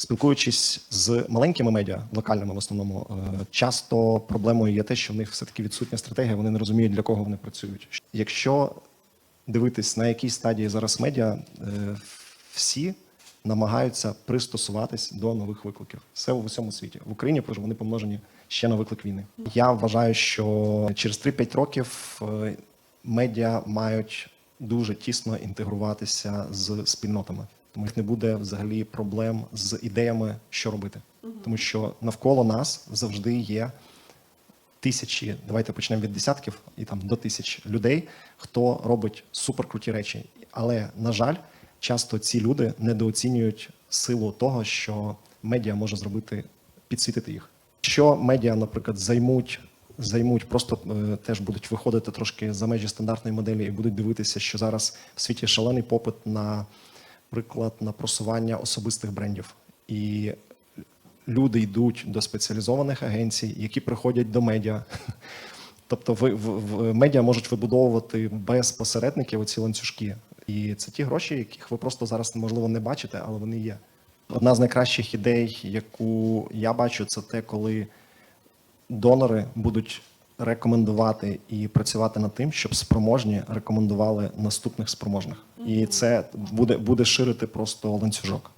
Спілкуючись з маленькими медіа, локальними в основному, е, часто проблемою є те, що в них все-таки відсутня стратегія, вони не розуміють, для кого вони працюють. Якщо дивитись, на якій стадії зараз медіа, е, всі намагаються пристосуватись до нових викликів. Все в усьому світі. В Україні вони помножені ще на виклик війни. Я вважаю, що через 3-5 років е, медіа мають дуже тісно інтегруватися з спільнотами. Тому їх не буде взагалі проблем з ідеями, що робити. Тому що навколо нас завжди є тисячі, давайте почнемо від десятків і там до тисяч людей, хто робить суперкруті речі. Але на жаль, часто ці люди недооцінюють силу того, що медіа може зробити, підсвітити їх. Що медіа, наприклад, займуть. Займуть, просто е, теж будуть виходити трошки за межі стандартної моделі і будуть дивитися, що зараз в світі шалений попит на приклад на просування особистих брендів. І люди йдуть до спеціалізованих агенцій, які приходять до медіа. Тобто, ви в, в медіа можуть вибудовувати без посередників оці ланцюжки. І це ті гроші, яких ви просто зараз можливо не бачите, але вони є. Одна з найкращих ідей, яку я бачу, це те, коли донори будуть рекомендувати і працювати над тим, щоб спроможні рекомендували наступних спроможних. І це буде, буде ширити просто ланцюжок.